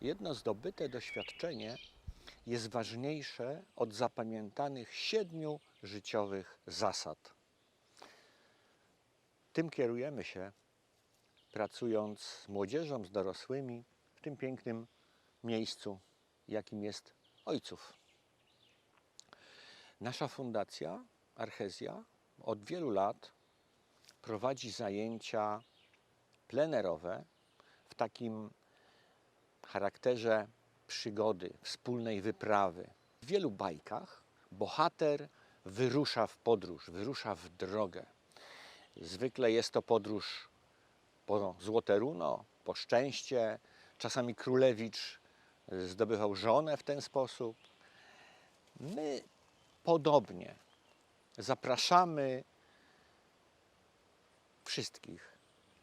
jedno zdobyte doświadczenie jest ważniejsze od zapamiętanych siedmiu życiowych zasad. Tym kierujemy się, pracując z młodzieżą, z dorosłymi w tym pięknym miejscu, jakim jest Ojców. Nasza fundacja Archezja od wielu lat prowadzi zajęcia plenerowe w takim charakterze przygody, wspólnej wyprawy. W wielu bajkach bohater wyrusza w podróż, wyrusza w drogę. Zwykle jest to podróż po złote runo, po szczęście. Czasami królewicz zdobywał żonę w ten sposób. My podobnie zapraszamy wszystkich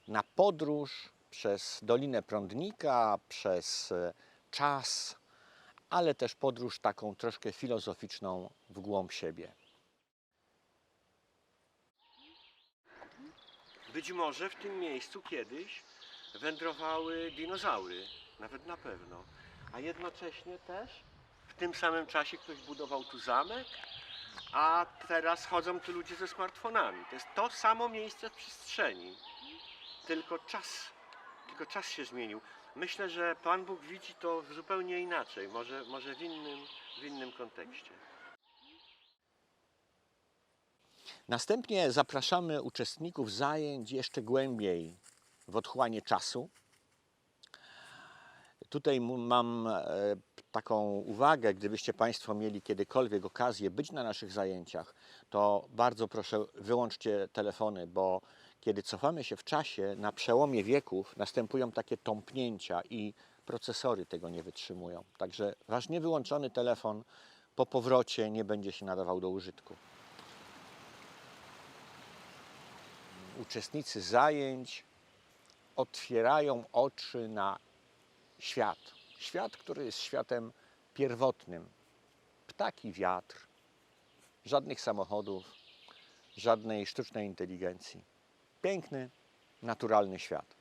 na podróż przez Dolinę Prądnika, przez e, czas, ale też podróż taką troszkę filozoficzną w głąb siebie. Być może w tym miejscu kiedyś wędrowały dinozaury, nawet na pewno. A jednocześnie też w tym samym czasie ktoś budował tu zamek, a teraz chodzą tu ludzie ze smartfonami. To jest to samo miejsce w przestrzeni, tylko czas, tylko czas się zmienił. Myślę, że Pan Bóg widzi to zupełnie inaczej, może, może w, innym, w innym kontekście. Następnie zapraszamy uczestników zajęć jeszcze głębiej w otchłanie czasu. Tutaj mam e, taką uwagę, gdybyście Państwo mieli kiedykolwiek okazję być na naszych zajęciach, to bardzo proszę wyłączcie telefony, bo kiedy cofamy się w czasie, na przełomie wieków następują takie tąpnięcia i procesory tego nie wytrzymują. Także wasz niewyłączony telefon po powrocie nie będzie się nadawał do użytku. Uczestnicy zajęć otwierają oczy na świat. Świat, który jest światem pierwotnym. Ptaki, wiatr, żadnych samochodów, żadnej sztucznej inteligencji. Piękny, naturalny świat.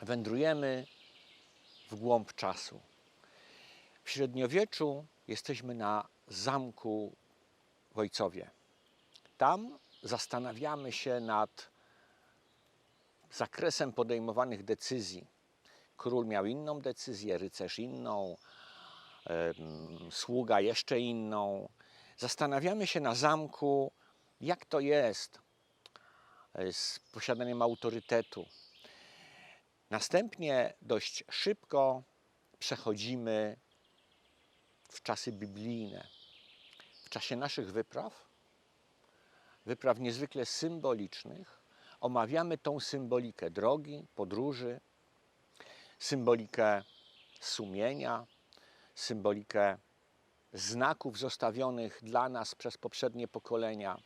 Wędrujemy w głąb czasu. W średniowieczu jesteśmy na zamku w Ojcowie. Tam zastanawiamy się nad zakresem podejmowanych decyzji. Król miał inną decyzję, rycerz inną, sługa jeszcze inną. Zastanawiamy się na zamku, jak to jest z posiadaniem autorytetu. Następnie dość szybko przechodzimy w czasy biblijne. W czasie naszych wypraw, wypraw niezwykle symbolicznych, omawiamy tą symbolikę drogi, podróży, symbolikę sumienia, symbolikę znaków zostawionych dla nas przez poprzednie pokolenia.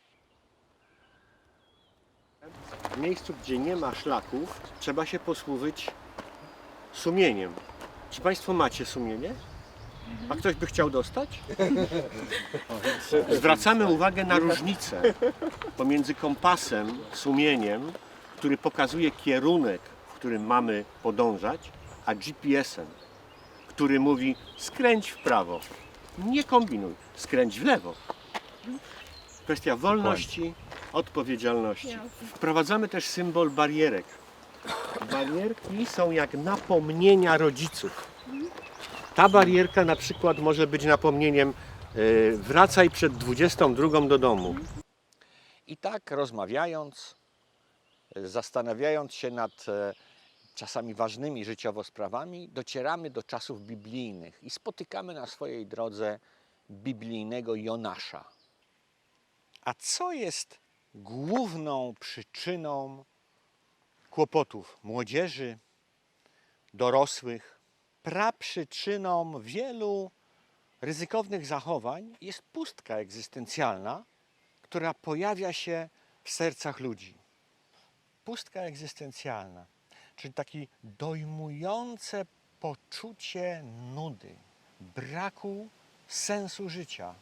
W miejscu, gdzie nie ma szlaków, trzeba się posłużyć sumieniem. Czy Państwo macie sumienie? A ktoś by chciał dostać? Zwracamy uwagę na różnicę pomiędzy kompasem, sumieniem, który pokazuje kierunek, w którym mamy podążać, a GPS-em, który mówi skręć w prawo. Nie kombinuj, skręć w lewo. Kwestia wolności, odpowiedzialności. Wprowadzamy też symbol barierek. Barierki są jak napomnienia rodziców. Ta barierka na przykład może być napomnieniem y, wracaj przed 22 do domu. I tak rozmawiając, y, zastanawiając się nad e, czasami ważnymi życiowo sprawami, docieramy do czasów biblijnych i spotykamy na swojej drodze biblijnego Jonasza. A co jest główną przyczyną kłopotów młodzieży, dorosłych? Praprzyczyną wielu ryzykownych zachowań jest pustka egzystencjalna, która pojawia się w sercach ludzi. Pustka egzystencjalna, czyli takie dojmujące poczucie nudy, braku sensu życia,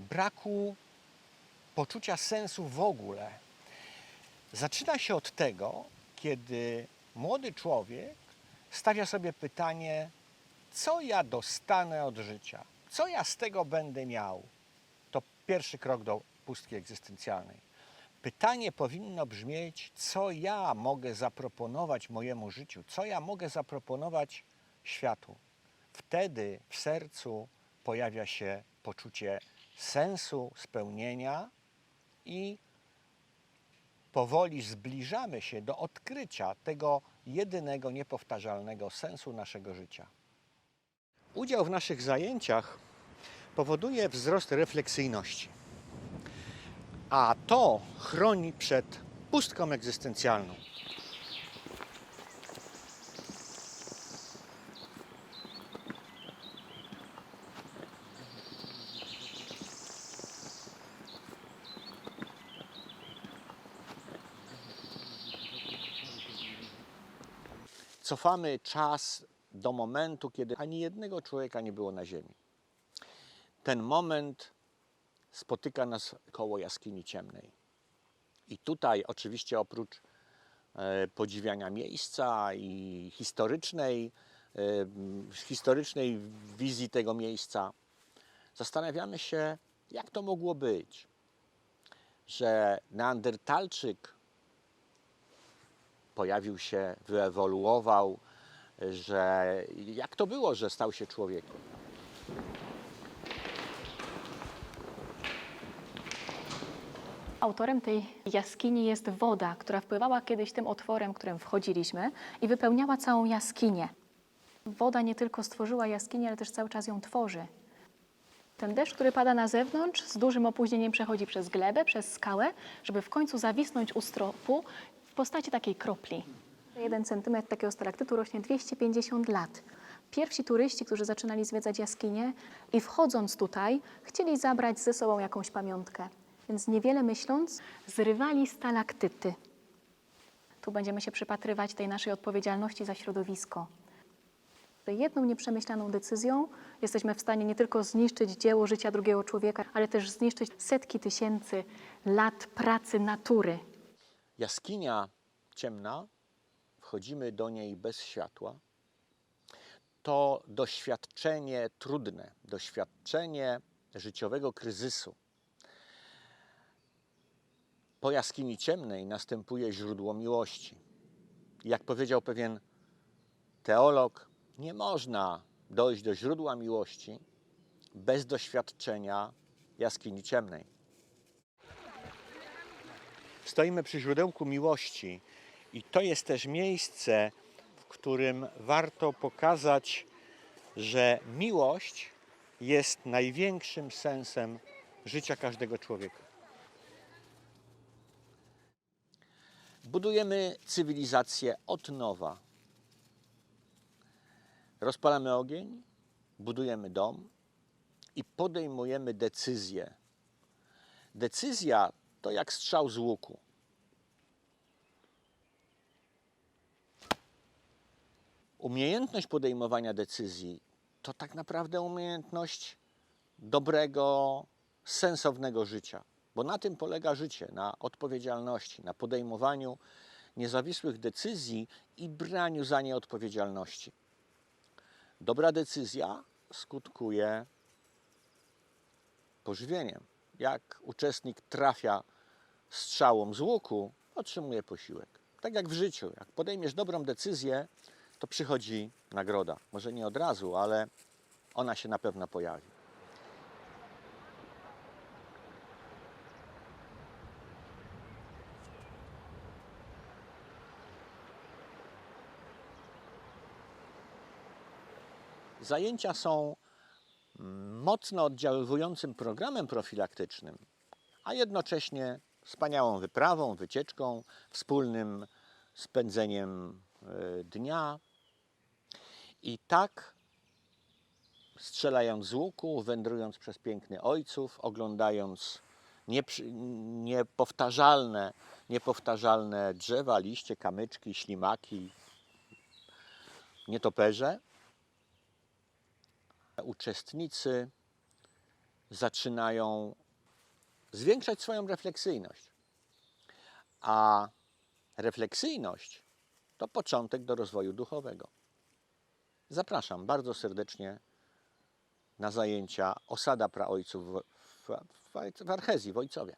braku poczucia sensu w ogóle. Zaczyna się od tego, kiedy młody człowiek stawia sobie pytanie, co ja dostanę od życia, co ja z tego będę miał, to pierwszy krok do pustki egzystencjalnej. Pytanie powinno brzmieć, co ja mogę zaproponować mojemu życiu, co ja mogę zaproponować światu. Wtedy w sercu pojawia się poczucie sensu, spełnienia i powoli zbliżamy się do odkrycia tego jedynego, niepowtarzalnego sensu naszego życia. Udział w naszych zajęciach powoduje wzrost refleksyjności, a to chroni przed pustką egzystencjalną. Cofamy czas do momentu, kiedy ani jednego człowieka nie było na ziemi. Ten moment spotyka nas koło jaskini ciemnej. I tutaj oczywiście oprócz e, podziwiania miejsca i historycznej, e, historycznej wizji tego miejsca, zastanawiamy się, jak to mogło być, że Neandertalczyk pojawił się, wyewoluował, że jak to było, że stał się człowiekiem. Autorem tej jaskini jest woda, która wpływała kiedyś tym otworem, którym wchodziliśmy i wypełniała całą jaskinię. Woda nie tylko stworzyła jaskinię, ale też cały czas ją tworzy. Ten deszcz, który pada na zewnątrz, z dużym opóźnieniem przechodzi przez glebę, przez skałę, żeby w końcu zawisnąć u stropu w postaci takiej kropli. Jeden centymetr takiego stalaktytu rośnie 250 lat. Pierwsi turyści, którzy zaczynali zwiedzać jaskinie i wchodząc tutaj, chcieli zabrać ze sobą jakąś pamiątkę. Więc niewiele myśląc, zrywali stalaktyty. Tu będziemy się przypatrywać tej naszej odpowiedzialności za środowisko. Jedną nieprzemyślaną decyzją jesteśmy w stanie nie tylko zniszczyć dzieło życia drugiego człowieka, ale też zniszczyć setki tysięcy lat pracy natury. Jaskinia ciemna, wchodzimy do niej bez światła. To doświadczenie trudne, doświadczenie życiowego kryzysu. Po jaskini ciemnej następuje źródło miłości. Jak powiedział pewien teolog, nie można dojść do źródła miłości bez doświadczenia jaskini ciemnej. Stoimy przy źródełku miłości i to jest też miejsce, w którym warto pokazać, że miłość jest największym sensem życia każdego człowieka. Budujemy cywilizację od nowa. Rozpalamy ogień, budujemy dom i podejmujemy decyzje. Decyzja to jak strzał z łuku. Umiejętność podejmowania decyzji to tak naprawdę umiejętność dobrego, sensownego życia, bo na tym polega życie, na odpowiedzialności, na podejmowaniu niezawisłych decyzji i braniu za nie odpowiedzialności. Dobra decyzja skutkuje pożywieniem. Jak uczestnik trafia strzałą z łuku, otrzymuje posiłek. Tak jak w życiu. Jak podejmiesz dobrą decyzję, to przychodzi nagroda. Może nie od razu, ale ona się na pewno pojawi. Zajęcia są mocno oddziaływującym programem profilaktycznym, a jednocześnie wspaniałą wyprawą, wycieczką, wspólnym spędzeniem e, dnia. I tak, strzelając z łuku, wędrując przez piękny ojców, oglądając niepowtarzalne, niepowtarzalne drzewa, liście, kamyczki, ślimaki, nietoperze, uczestnicy zaczynają zwiększać swoją refleksyjność. A refleksyjność to początek do rozwoju duchowego. zapraszam bardzo serdecznie na zajęcia Osada Praojców w, w, Archezji, w Ojcowie.